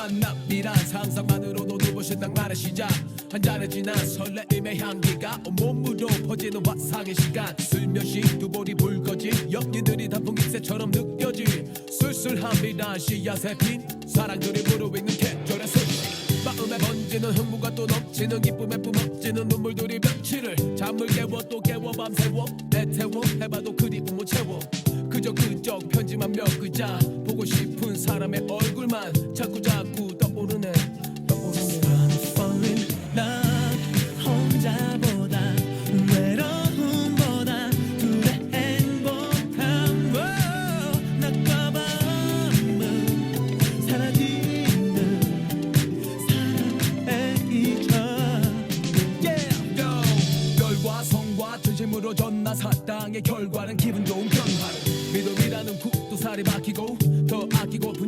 만남이란 상상만으로도 눈부신 낭만의 시작. 한 잔에 진한 설레임의 향기가 온몸으로 퍼지는 화상의 시간. 슬며시 두 볼이 붉어진 연기들이 단풍잎새처럼 느껴지 쓸쓸함이란 씨앗에 핀 사랑들이 무르익는 계절의 소식. 마음에 번지는 흥분과 또 넘치는 기쁨에 뿜어지는 눈물들이 며칠을 잠을 깨워 또 깨워 밤새워 내태워 해봐도 채워 흔적 편지만 몇 글자 보고 싶은 사람의 얼굴만 자꾸 자꾸 떠오르네 떠오르네 I'm 혼자보다 외로움보다 둘의 행복함 oh, 낮과 밤은 사라지는 사랑의 이천 yeah. Yo. 별과 성과 진심으로 전나 사탕의 결과는 기분 좋은 변화를 자리 바뀌고 더 아끼고 분노